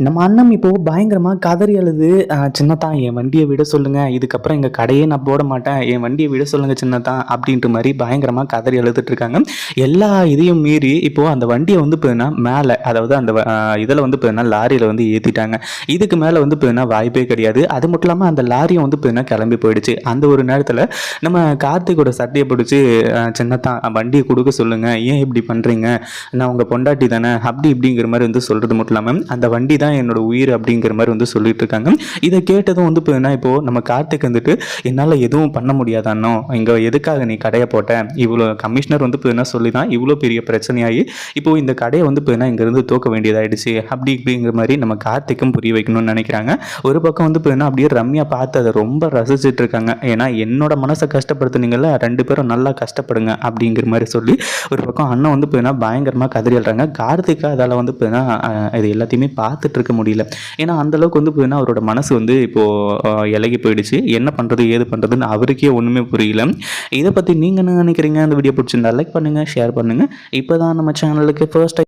நம்ம அண்ணன் இப்போது பயங்கரமாக கதறி அழுது சின்னத்தான் என் வண்டியை விட சொல்லுங்கள் இதுக்கப்புறம் எங்கள் கடையே நான் போட மாட்டேன். என் வண்டியை விட சொல்லுங்கள் சின்னத்தான் அப்படின்ற மாதிரி பயங்கரமாக கதறி அழுதுட்ருக்காங்க எல்லா இதையும் மீறி இப்போது அந்த வண்டியை வந்து போயின்னா மேலே அதாவது அந்த இதில் வந்து போயின்னா லாரியில் வந்து ஏற்றிட்டாங்க இதுக்கு மேலே வந்து போயின்னா வாய்ப்பே கிடையாது. அது மட்டும் இல்லாமல் அந்த லாரியை வந்து போயின்னா கிளம்பி போயிடுச்சு. அந்த ஒரு நேரத்தில் நம்ம கார்த்திகோட சட்டையை பிடிச்சி சின்னத்தான் வண்டியை கொடுக்க சொல்லுங்கள் ஏன் இப்படி பண்ணுறீங்க நான் உங்கள் பொண்டாட்டி தானே. அப்படி இப்படிங்கிற மாதிரி வந்து சொல்கிறது மட்டும் இல்லாமல் அந்த வண்டி தான் என்னோட உயிர் அப்படிங்கிற மாதிரி வந்து சொல்லிட்டு இருக்காங்க இதை கேட்டதும் வந்து இப்போ என்ன இப்போ நம்ம கார்த்திக் வந்துட்டு என்னால் எதுவும் பண்ண முடியாதானோ இங்கே எதுக்காக நீ கடையை போட்ட? இவ்வளோ கமிஷனர் வந்து இப்போ என்ன சொல்லி தான் இவ்வளோ பெரிய பிரச்சனையாகி இப்போ இந்த கடையை வந்து இப்போ என்ன இங்கேருந்து தூக்க வேண்டியதாயிடுச்சு. அப்படி இப்படிங்கிற மாதிரி நம்ம கார்த்திக்கும் புரிய வைக்கணும்னு நினைக்கிறாங்க. ஒரு பக்கம் வந்து இப்போ என்ன அப்படியே ரம்யா பார்த்து அதை ரொம்ப ரசிச்சுட்டு இருக்காங்க ஏன்னா என்னோட மனசை கஷ்டப்படுத்துனீங்கல்ல ரெண்டு பேரும் நல்லா கஷ்டப்படுங்க அப்படிங்கிற மாதிரி சொல்லி ஒரு பக்கம் அண்ணன் வந்து இப்போ என்ன பயங்கரமாக கதறி அழுறாங்க. கார்த்திகா அதால் வந்து இப்போ என்ன இது எல்லாத்தையுமே பார்த்துட்டு இருக்க முடியல. ஏன்னா அந்த அளவுக்கு வந்து பார்த்தீங்கன்னா அவரோட மனசு வந்து இப்போது இலகி போயிடுச்சு. என்ன பண்ணுறது ஏது பண்ணுறதுன்னு அவருக்கே ஒன்றுமே புரியல. இதை பற்றி நீங்கள் என்ன நினைக்கிறீங்க? அந்த வீடியோ பிடிச்சிருந்தா லைக் பண்ணுங்கள் ஷேர் பண்ணுங்கள் இப்போ தான் நம்ம சேனலுக்கு ஃபர்ஸ்ட்